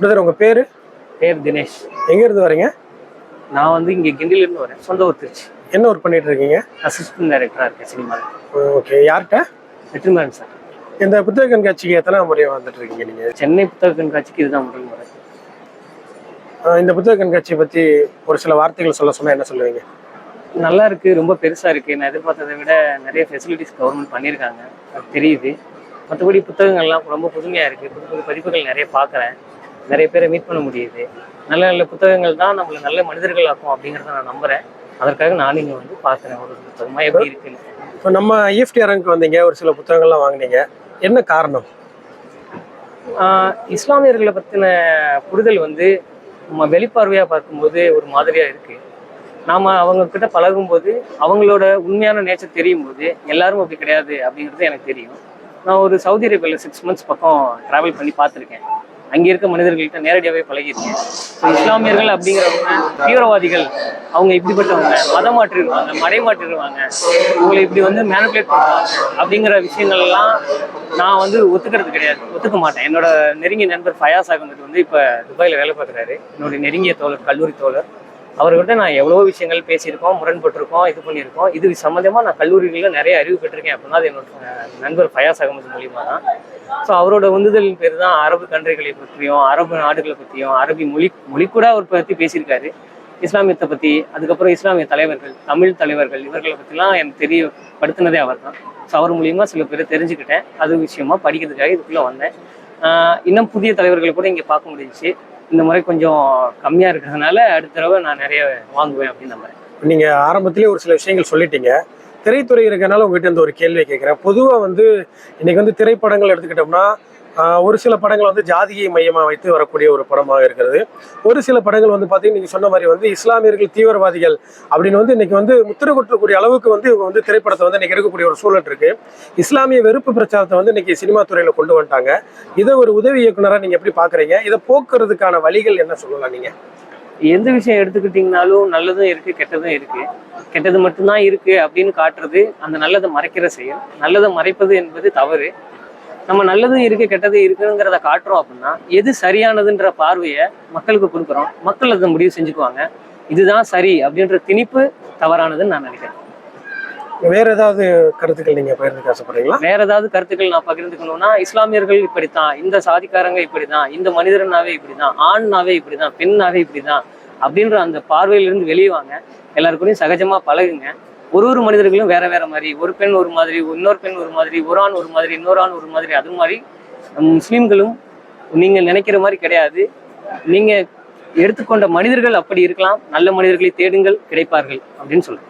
Brother உங்க பேரு? பேர் தினேஷ். எங்க இருந்து வரீங்க? நான் வந்து இங்கே கிண்டிலேருந்து வரேன். சொந்த ஊர் திருச்சி. என்ன ஒர்க் பண்ணிட்டு இருக்கீங்க அசிஸ்டன்ட் டைரக்டராக இருக்கேன் சினிமாவில் ஓகே யார்கிட்ட? வெற்றிமாறன் சார் இந்த புத்தக கண்காட்சிக்கு எத்தனை முறையா வந்துட்டு இருக்கீங்க நீங்க? சென்னை புத்தக கண்காட்சிக்கு இதுதான் முதல் முறை. இந்த புத்தக கண்காட்சியை பத்தி ஒரு சில வார்த்தைகள் சொல்ல சொன்னா என்ன சொல்லுவீங்க? நல்லா இருக்கு ரொம்ப பெருசா இருக்கு. நான் எதிர்பார்த்ததை விட நிறைய ஃபெசிலிட்டிஸ் கவர்மெண்ட் பண்ணியிருக்காங்க. அது தெரியுது. மற்றபடி புத்தகங்கள்லாம் ரொம்ப புதுமையா இருக்கு. புது புது பதிப்புகள் நிறைய பார்க்குறேன். நிறைய பேரை மீட் பண்ண முடியுது. நல்ல நல்ல புத்தகங்கள் தான் நம்மளை நல்ல மனிதர்கள் ஆக்கும் அப்படிங்கிறத நான் நம்புறேன். அதற்காக நானும் இங்கே வந்து பார்க்குறேன். ஒரு புத்தகமா எப்படி இருக்குன்னு. இப்போ நம்ம E ஐஎஃப்டி அரங்குக்கு வந்தீங்க ஒரு சில புத்தகங்கள்லாம் வாங்குனீங்க. என்ன காரணம்? இஸ்லாமியர்களை பற்றின புரிதல் வந்து நம்ம வெளிப்பார்வையாக பார்க்கும்போது ஒரு மாதிரியாக இருக்கு. நாம அவங்க கிட்ட பழகும்போது அவங்களோட உண்மையான நேச்சர் தெரியும் போது எல்லாரும் அப்படி கிடையாது அப்படிங்கிறது எனக்கு தெரியும். நான் ஒரு சவுதி அரேபியாவில் சிக்ஸ் மந்த்ஸ் பக்கம் ட்ராவல் பண்ணி பார்த்துருக்கேன். அங்கே இருக்க மனிதர்கள்ட்ட நேரடியாகவே பழகிருக்கேன். ஸோ இஸ்லாமியர்கள் அப்படிங்கிறவங்க தீவிரவாதிகள் அவங்க இப்படிப்பட்டவங்க மதம் மாற்றிடுவாங்க மடை மாற்றிடுவாங்க உங்களை இப்படி வந்து மேனிபுலேட் பண்ணுவாங்க அப்படிங்கிற விஷயங்கள் எல்லாம் நான் வந்து ஒத்துக்கிறது கிடையாது. ஒத்துக்க மாட்டேன். என்னோட நெருங்கிய நண்பர் ஃபயாஸ் அகமது வந்து இப்போ துபாயில் வேலை பார்க்குறாரு. என்னுடைய நெருங்கிய தோழர் கல்லூரி தோழர். அவர்கிட்ட நான் எவ்வளோ விஷயங்கள் பேசியிருக்கோம் முரண்பட்டிருக்கோம் இது பண்ணியிருக்கோம். இது சம்மந்தமாக நான் கல்லூரிகளில் நிறைய அறிவு பெற்றிருக்கேன். அப்படின்னா அது என்னோட நண்பர் ஃபயாஸ் அகமது மூலியமாக தான். ஸோ அவரோட உந்துதலின் பேர் தான் அரபு கண்ட்ரிகளை பற்றியும் அரபு நாடுகளை பற்றியும் அரபி மொழி மொழி கூட அவர் பற்றி பேசியிருக்காரு. இஸ்லாமியத்தை பற்றி அதுக்கப்புறம் இஸ்லாமிய தலைவர்கள் தமிழ் தலைவர்கள் இவர்களை பற்றிலாம் எனக்கு தெரியப்படுத்தினதே அவர் தான் ஸோ அவர் மூலியமாக சில பேர் தெரிஞ்சுக்கிட்டேன். அது விஷயமா படிக்கிறதுக்காக இதுக்குள்ளே வந்தேன். இன்னும் புதிய தலைவர்களை கூட இங்கே பார்க்க முடிஞ்சுச்சு. இந்த முறை கொஞ்சம் கம்மியாக இருக்கிறதுனால அடுத்த தடவை நான் நிறைய வாங்குவேன் அப்படின்னு நம்புறேன் நீங்க ஆரம்பத்திலே ஒரு சில விஷயங்கள் சொல்லிட்டீங்க. திரைத்துறை இருக்கனால உங்ககிட்ட இந்த ஒரு கேள்வியை கேட்குறேன். பொதுவாக வந்து இன்னைக்கு வந்து திரைப்படங்கள் எடுத்துக்கிட்டோம்னா ஒரு சில படங்கள் வந்து ஜாதியை மையமாக வைத்து வரக்கூடிய ஒரு படமாக இருக்கிறது. ஒரு சில படங்கள் வந்து பார்த்தீங்கன்னா நீங்கள் சொன்ன மாதிரி வந்து இஸ்லாமியர்கள் தீவிரவாதிகள் அப்படின்னு வந்து இன்னைக்கு வந்து முத்திரை கொட்டக்கூடிய அளவுக்கு வந்து இவங்க வந்து திரைப்படத்தை வந்து இன்னைக்கு இருக்கக்கூடிய ஒரு சூழல் இருக்கு. இஸ்லாமிய வெறுப்பு பிரச்சாரத்தை வந்து இன்னைக்கு சினிமா துறையில் கொண்டு வந்துட்டாங்க. இதை ஒரு உதவி இயக்குனராக நீங்கள் எப்படி பார்க்குறீங்க இதை போக்குறதுக்கான வழிகள் என்ன சொல்லலாம் நீங்கள் எந்த விஷயம் எடுத்துக்கிட்டிங்கனாலும் நல்லதும் இருக்குது கெட்டதும் இருக்குது கெட்டது மட்டும்தான் இருக்குது அப்படின்னு காட்டுறது அந்த நல்லதை மறைக்கிற செயல். நல்லதை மறைப்பது என்பது தவறு. நம்ம நல்லதும் இருக்குது கெட்டது இருக்குங்கிறத காட்டுறோம் அப்படின்னா எது சரியானதுன்ற பார்வையை மக்களுக்கு கொடுக்குறோம். மக்கள் அதை முடிவு செஞ்சுக்குவாங்க. இதுதான் சரி அப்படின்ற திணிப்பு தவறானதுன்னு நான் நினைக்கிறேன். வேற ஏதாவது கருத்துக்கள் நீங்க பகிர்ந்துக்க ஆசைப்படுறீங்களா? வேற ஏதாவது கருத்துக்கள் நான் பகிர்ந்துக்கணும்னா இஸ்லாமியர்கள் இப்படித்தான் இந்த சாதிக்காரங்க இப்படிதான் இந்த மனிதர்னாவே இப்படிதான் ஆண்னாவே இப்படிதான் பெண்ணாவே இப்படிதான் அப்படின்ற அந்த பார்வையிலிருந்து வெளியே வாங்க. எல்லாருக்கூடயும் சகஜமா பழகுங்க. ஒரு ஒரு மனிதர்களும் வேற வேற மாதிரி ஒரு பெண் ஒரு மாதிரி இன்னொரு பெண் ஒரு மாதிரி ஒரு ஆண் ஒரு மாதிரி இன்னொரு ஆண் ஒரு மாதிரி அது மாதிரி முஸ்லீம்களும் நீங்க நினைக்கிற மாதிரி கிடையாது. நீங்க எடுத்துக்கொண்ட மனிதர்கள் அப்படி இருக்கலாம் நல்ல மனிதர்களை தேடுங்கள் கிடைப்பார்கள் அப்படின்னு சொல்றேன்.